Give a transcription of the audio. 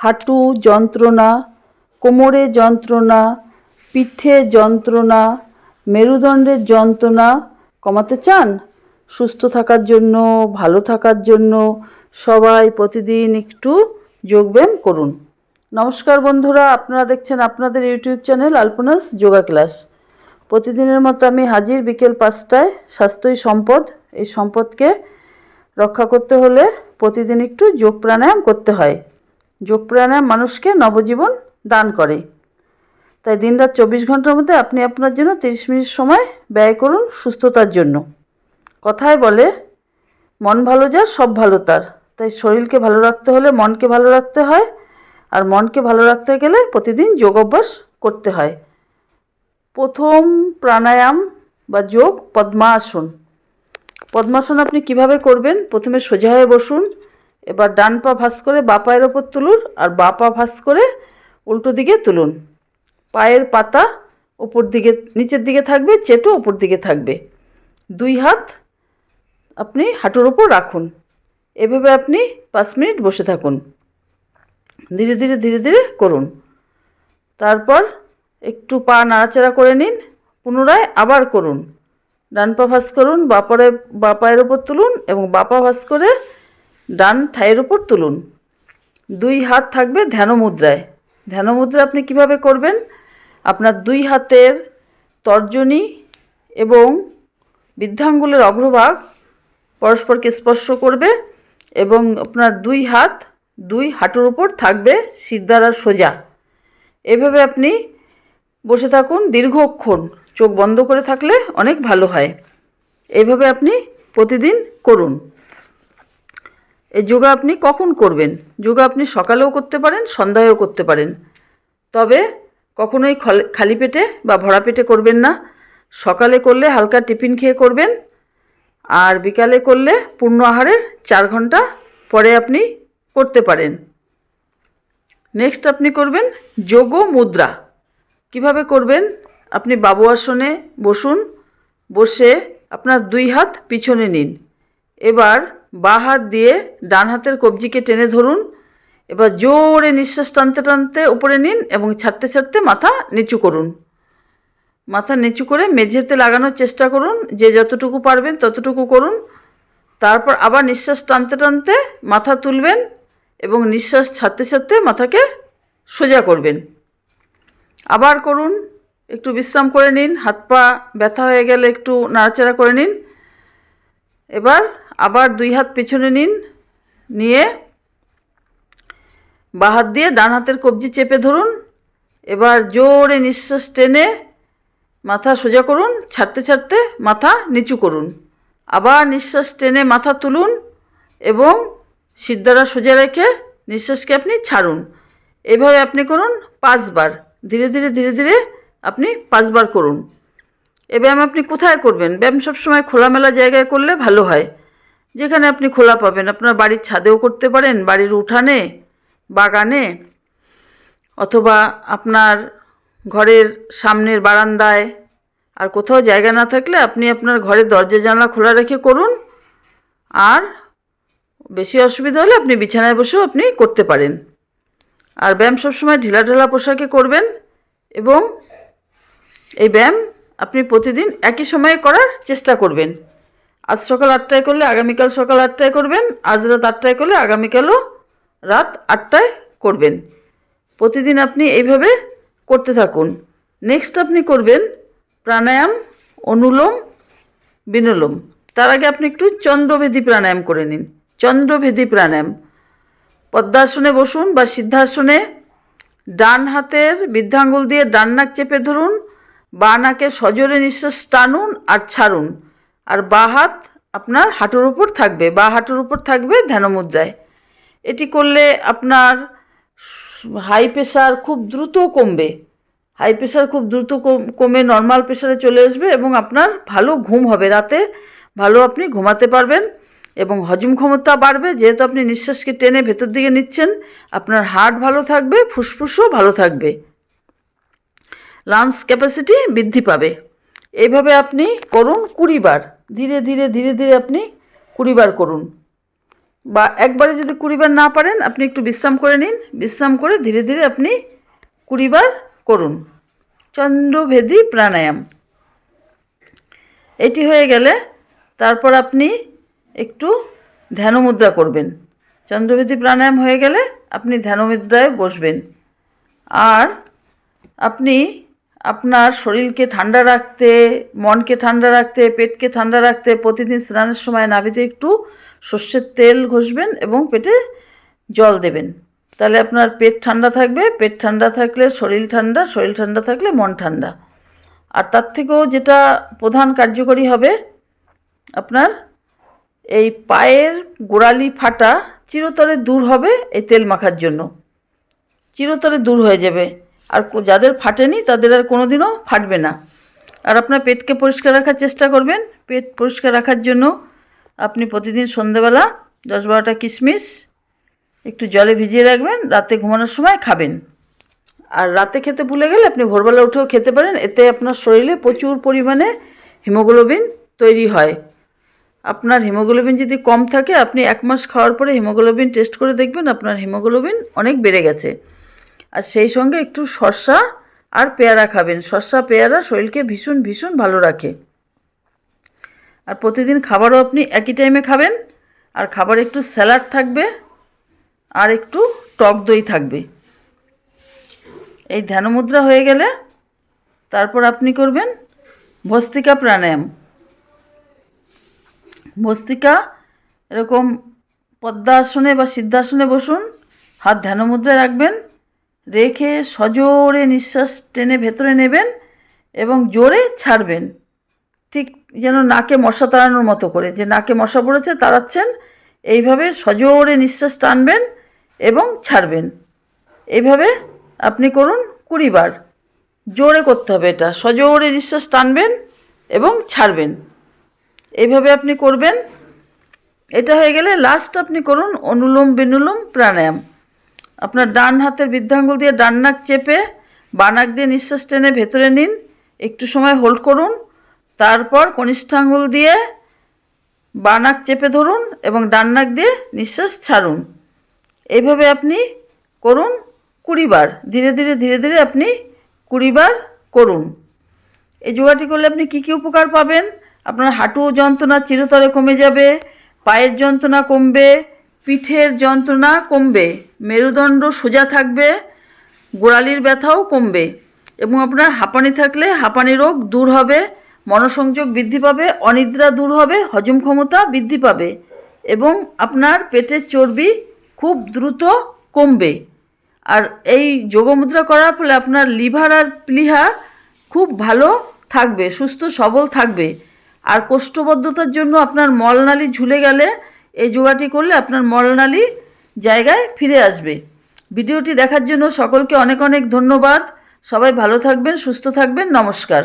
হাঁটু যন্ত্রণা, কোমরে যন্ত্রণা, পিঠে যন্ত্রণা মেরুদণ্ডের যন্ত্রণা কমাতে চান? সুস্থ থাকার জন্য, ভালো থাকার জন্য সবাই প্রতিদিন একটু যোগব্যায়াম করুন। নমস্কার বন্ধুরা, আপনারা দেখছেন আপনাদের YouTube channel Alpanas yoga class. প্রতিদিনের মতো আমি হাজির বিকেল পাঁচটায় স্বাস্থ্যই সম্পদ, এই সম্পদকে রক্ষা করতে হলে প্রতিদিন একটু যোগ প্রাণায়াম করতে হয়। যোগ প্রাণায়াম মানুষকে নবজীবন দান করে। তাই দিনরাত চব্বিশ ঘণ্টার মধ্যে আপনি আপনার জন্য তিরিশ মিনিট সময় ব্যয় করুন সুস্থতার জন্য। কথায় বলে, মন ভালো যার, সব ভালো তার। তাই শরীরকে ভালো রাখতে হলে মনকে ভালো রাখতে হয়, আর মনকে ভালো রাখতে গেলে প্রতিদিন যোগ অভ্যাস করতে হয়। প্রথম প্রাণায়াম বা যোগ পদ্মাসন। পদ্মাসন আপনি কীভাবে করবেন? প্রথমে সোজা হয়ে বসুন। এবার ডান পা ভাঁজ করে বা পায়ের ওপর তুলুন আর বা পা ভাঁজ করে উল্টো দিকে তুলুন। পায়ের পাতা ওপর দিকে, নিচের দিকে থাকবে, চেটো ওপর দিকে থাকবে। দুই হাত আপনি হাঁটুর ওপর রাখুন। এভাবে আপনি পাঁচ মিনিট বসে থাকুন। ধীরে ধীরে ধীরে ধীরে করুন। তারপর একটু পা নাড়াচাড়া করে নিন, পুনরায় আবার করুন। ডান পা ভাঁজ করুন বাপারে বা পায়ের ওপর তুলুন এবং বাপা ভাঁজ করে ডান থাইয়ের ওপর তুলুন। দুই হাত থাকবে ধ্যান মুদ্রায়। ধ্যান মুদ্রা আপনি কীভাবে করবেন? আপনার দুই হাতের তর্জনী এবং বৃদ্ধাঙ্গুলের অগ্রভাগ পরস্পরকে স্পর্শ করবে এবং আপনার দুই হাত দুই হাঁটুর উপর থাকবে সিদ্ধারা সোজা। এভাবে আপনি বসে থাকুন দীর্ঘক্ষণ। চোখ বন্ধ করে থাকলে অনেক ভালো হয়। এইভাবে আপনি প্রতিদিন করুন। এই যোগা আপনি কখন করবেন? যোগা আপনি সকালেও করতে পারেন, সন্ধ্যায়ও করতে পারেন। তবে কখনোই খল- পেটে বা ভরা পেটে করবেন না। সকালে করলে হালকা টিফিন খেয়ে করবেন, আর বিকালে করলে পূর্ণ আহারের চার ঘণ্টা পরে আপনি করতে পারেন। নেক্সট আপনি করবেন যোগ মুদ্রা। কীভাবে করবেন? আপনি বাবু আসনে বসুন, বসে আপনার দুই হাত পিছনে নিন। এবার বা হাত দিয়ে ডান হাতের কবজিকে টেনে ধরুন। এবার জোরে নিঃশ্বাস টানতে টানতে উপরে নিন এবং ছাড়তে ছাড়তে মাথা নিচু করুন। মাথা নিচু করে মেঝেতে লাগানোর চেষ্টা করুন। যে যতটুকু পারবেন ততটুকু করুন। তারপর আবার নিঃশ্বাস টানতে টানতে মাথা তুলবেন এবং নিঃশ্বাস ছাড়তে ছাড়তে মাথাকে সোজা করবেন। আবার করুন। একটু বিশ্রাম করে নিন। হাত পা ব্যথা হয়ে গেলে একটু নাড়াচাড়া করে নিন। এবার আবার দুই হাত পিছনে নিন, নিয়ে বা হাত দিয়ে ডান হাতের কবজি চেপে ধরুন। এবার জোরে নিঃশ্বাস টেনে মাথা সোজা করুন, ছাড়তে ছাড়তে মাথা নিচু করুন। আবার নিঃশ্বাস টেনে মাথা তুলুন এবং সিদ্ধারা সোজা রেখে নিঃশ্বাসকে আপনি ছাড়ুন। এভাবে আপনি করুন পাঁচবার। ধীরে ধীরে ধীরে ধীরে আপনি পাঁচবার করুন। এ ব্যায়াম আপনি কোথায় করবেন? ব্যায়াম সবসময় খোলামেলা জায়গায় করলে ভালো হয়। যেখানে আপনি খোলা পাবেন। আপনার বাড়ির ছাদেও করতে পারেন, বাড়ির উঠানে, বাগানে, অথবা আপনার ঘরের সামনের বারান্দায়। আর কোথাও জায়গা না থাকলে আপনি আপনার ঘরের দরজা জানলা খোলা রেখে করুন। আর বেশি অসুবিধা হলে আপনি বিছানায় বসেও আপনি করতে পারেন। আর ব্যায়াম সবসময় ঢিলা ঢালা পোশাকে করবেন এবং এই ব্যায়াম আপনি প্রতিদিন একই সময়ে করার চেষ্টা করবেন। আজ সকাল আটটায় করলে আগামীকাল সকাল আটটায় করবেন, আজ রাত আটটায় করলে আগামীকালও রাত আটটায় করবেন। প্রতিদিন আপনি এইভাবে করতে থাকুন। নেক্সট আপনি করবেন প্রাণায়াম, অনুলোম, বিনোলোম। তার আগে আপনি একটু চন্দ্রভেদী প্রাণায়াম করে নিন। চন্দ্রভেদী প্রাণায়াম। পদ্মাসনে বসুন বা সিদ্ধাসনে ডান হাতের বৃদ্ধাঙ্গুল দিয়ে ডান নাক চেপে ধরুন, বা নাকে সজোরে নিঃশ্বাস টানুন আর ছাড়ুন। আর বা হাত আপনার হাঁটুর উপর থাকবে, বা হাঁটুর উপর থাকবে ধ্যানমুদ্রায় এটি করলে আপনার হাই প্রেশার খুব দ্রুত কমবে। হাই প্রেশার খুব দ্রুত কমে নর্মাল প্রেশারে চলে আসবে এবং আপনার ভালো ঘুম হবে। রাতে ভালো আপনি ঘুমাতে পারবেন এবং হজম ক্ষমতা বাড়বে। যেহেতু আপনি নিঃশ্বাসকে টেনে ভেতর দিকে নিচ্ছেন, আপনার হার্ট ভালো থাকবে, ফুসফুসও ভালো থাকবে। লাংস ক্যাপাসিটি বৃদ্ধি পাবে। এইভাবে আপনি করুন কুড়ি বার। ধীরে ধীরে ধীরে ধীরে আপনি কুড়ি বার করুন। বা একবারে যদি কুড়িবার না পারেন, আপনি একটু বিশ্রাম করে নিন। বিশ্রাম করে ধীরে ধীরে আপনি কুড়িবার করুন। চন্দ্রভেদী প্রাণায়াম। এটি হয়ে গেলে তারপর আপনি একটু ধ্যানমুদ্রা করবেন। চন্দ্রভেদী প্রাণায়াম হয়ে গেলে আপনি ধ্যানমুদ্রায় বসবেন। আর আপনি আপনার শরীরকে ঠান্ডা রাখতে, মনকে ঠান্ডা রাখতে, পেটকে ঠান্ডা রাখতে প্রতিদিন স্নানের সময় নাভিতে একটু সর্ষের তেল ঘষবেন এবং পেটে জল দেবেন। তাহলে আপনার পেট ঠান্ডা থাকবে, পেট ঠান্ডা থাকলে শরীর ঠান্ডা শরীর ঠান্ডা থাকলে মন ঠান্ডা। আর তার থেকেও যেটা প্রধান কার্যকরী হবে, আপনার এই পায়ের গোড়ালি ফাটা চিরতরে দূর হবে এই তেল মাখার জন্য। চিরতরে দূর হয়ে যাবে। আর যাদের ফাটেনি, তাদের আর কোনোদিনও ফাটবে না। আর আপনার পেটকে পরিষ্কার রাখার চেষ্টা করবেন। পেট পরিষ্কার রাখার জন্য আপনি প্রতিদিন সন্ধেবেলা দশ বারোটা কিশমিশ একটু জলে ভিজিয়ে রাখবেন, রাতে ঘুমানোর সময় খাবেন। আর রাতে খেতে ভুলে গেলে আপনি ভোরবেলা উঠেও খেতে পারেন। এতে আপনার শরীরে প্রচুর পরিমাণে হিমোগ্লোবিন তৈরি হয়। আপনার হিমোগ্লোবিন যদি কম থাকে, আপনি এক মাস খাওয়ার পরে হিমোগ্লোবিন টেস্ট করে দেখবেন আপনার হিমোগ্লোবিন অনেক বেড়ে গেছে। আর সেই সঙ্গে একটু শসা আর পেয়ারা খাবেন। শসা, পেয়ারা শরীরকে ভীষণ ভীষণ ভালো রাখে। আর প্রতিদিন খাবারও আপনি একই টাইমে খাবেন। আর খাবার একটু স্যালাড থাকবে আর একটু টক দই থাকবে। এই ধ্যানমুদ্রা হয়ে গেলে তারপর আপনি করবেন ভস্তিকা প্রাণায়াম। ভস্তিকা এরকম পদ্মাসনে বা সিদ্ধাসনে বসুন, হাত ধ্যানমুদ্রায় রাখবেন রেখে সজোরে নিঃশ্বাস টেনে ভেতরে নেবেন এবং জোরে ছাড়বেন। ঠিক যেন নাকে মশা তাড়ানোর মতো করে। যে নাকে মশা পড়েছে তাড়াচ্ছেন, এইভাবে সজোরে নিঃশ্বাস টানবেন এবং ছাড়বেন। এইভাবে আপনি করুন কুড়ি বার। জোরে করতে হবে এটা। সজোরে নিঃশ্বাস টানবেন এবং ছাড়বেন। এইভাবে আপনি করবেন। এটা হয়ে গেলে লাস্ট আপনি করুন অনুলোম বিনুলোম প্রাণায়াম। আপনার ডান হাতের বৃদ্ধাঙ্গুল দিয়ে ডান নাক চেপে বানাক দিয়ে নিঃশ্বাস টেনে ভেতরে নিন। একটু সময় হোল্ড করুন। তারপর কনিষ্ঠাঙ্গুল দিয়ে বানাক চেপে ধরুন এবং ডান নাক দিয়ে নিঃশ্বাস ছাড়ুন। এইভাবে আপনি করুন কুড়ি বার ধীরে ধীরে ধীরে ধীরে আপনি কুড়ি বার করুন। এই যোগাটি করলে আপনি কী কী উপকার পাবেন? আপনার হাঁটু যন্ত্রণা চিরতরে কমে যাবে, পায়ের যন্ত্রণা কমবে পিঠের যন্ত্রণা কমবে, মেরুদণ্ড সোজা থাকবে, গোড়ালির ব্যথাও কমবে এবং আপনার হাঁপানি থাকলে হাঁপানি রোগ দূর হবে, মনসংযোগ বৃদ্ধি পাবে, অনিদ্রা দূর হবে, হজম ক্ষমতা বৃদ্ধি পাবে এবং আপনার পেটের চর্বি খুব দ্রুত কমবে। আর এই যোগমুদ্রা করার ফলে আপনার লিভার আর প্লিহা খুব ভালো থাকবে, সুস্থ সবল থাকবে। আর কোষ্ঠবদ্ধতার জন্য আপনার মলনালি ঝুলে গেলে এই যোগাটি করলে আপনার মলনালি জায়গায় ফিরে আসবে। ভিডিওটি দেখার জন্য সকলকে অনেক অনেক ধন্যবাদ। সবাই ভালো থাকবেন, সুস্থ থাকবেন। নমস্কার।